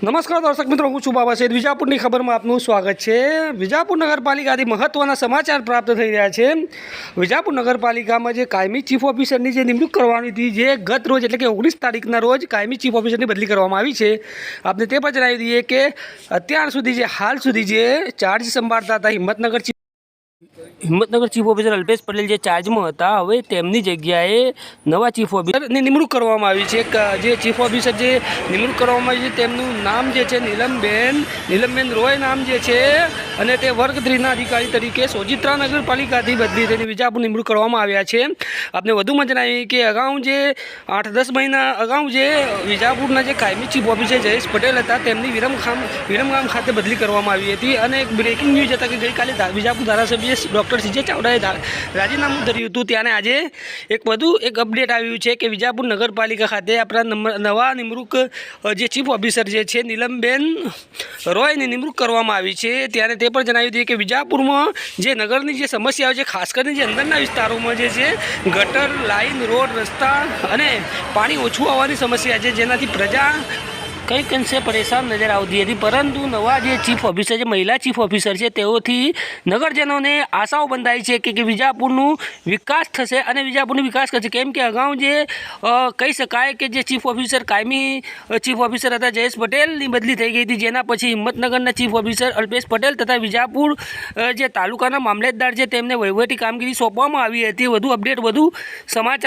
નમસ્કાર દર્શક મિત્રો, હું છું બાબા સૈદ વિજાપુરની ખબરમાં આપનું સ્વાગત છે. વિજાપુર નગરપાલિકાથી મહત્ત્વના સમાચાર પ્રાપ્ત થઈ રહ્યા છે. વિજાપુર નગરપાલિકામાં જે કાયમી ચીફ ઓફિસરની જે નિમણૂક કરવાની હતી, જે ગત રોજ એટલે કે ઓગણીસ તારીખના રોજ કાયમી ચીફ ઓફિસરની બદલી કરવામાં આવી છે. આપને તે પણ જણાવી દઈએ કે અત્યાર સુધી જે, હાલ સુધી જે ચાર્જ સંભાળતા હતા હિંમતનગર હિંમતનગર ચીફ ઓફિસર અલ્પેશ પટેલ જે ચાર્જમાં હતા, હવે તેમની જગ્યાએ નવા ચીફ ઓફિસરની નિમણૂક કરવામાં આવી છે. જે ચીફ ઓફિસર જે નિમણૂક કરવામાં આવી છે, તેમનું નામ જે છે નીલમબેન નીલમબેન રોય નામ જે છે અને તે વર્ગ થ્રીના અધિકારી તરીકે સોજિત્રા નગરપાલિકાથી બદલી તેની વિજાપુર નિમણૂક કરવામાં આવ્યા છે. આપને વધુમાં જણાવીએ કે અગાઉ જે આઠ દસ મહિના અગાઉ જે વિજાપુરના જે કાયમી ચીફ ઓફિસર જયેશ પટેલ હતા, તેમની વિરમખામ વિરમગામ ખાતે બદલી કરવામાં આવી હતી અને એક બ્રેકિંગ ન્યૂઝ હતા કે ગઈકાલે વિજાપુર ધારાસભ્ય ડૉક્ટર સીજે ચાવડાએ રાજીનામું ધર્યું હતું. ત્યારે આજે એક વધુ એક અપડેટ આવ્યું છે કે વિજાપુર નગરપાલિકા ખાતે આપણા નવા નિમણૂક જે ચીફ ઓફિસર જે છે, નીલમબેન રોયની નિમણૂક કરવામાં આવી છે. ત્યારે તે પણ જણાવી દઈએ કે વિજાપુરમાં જે નગરની જે સમસ્યાઓ છે, ખાસ કરીને જે અંદરના વિસ્તારોમાં જે છે, ગટર લાઈન રોડ, રસ્તા અને પાણી ઓછું આવવાની સમસ્યા છે. જેનાથી પ્રજા કંઈક અંશે પરેશાન નજર આવતી હતી. પરંતુ નવા જે ચીફ ઓફિસર જે મહિલા ચીફ ઓફિસર છે, તેઓથી નગરજનોને આશાઓ બંધાઈ છે કે વિજાપુરનું વિકાસ થશે અને વિજાપુરનો વિકાસ કરશે. કેમ કે અગાઉ જે કહી શકાય કે જે ચીફ ઓફિસર કાયમી ચીફ ઓફિસર હતા, જયેશ પટેલની બદલી થઈ ગઈ હતી. જેના પછી હિંમતનગરના ચીફ ઓફિસર અલ્પેશ પટેલ તથા વિજાપુર જે તાલુકાના મામલતદાર છે, તેમને વહીવટી કામગીરી સોંપવામાં આવી હતી. વધુ અપડેટ વધુ સમાચાર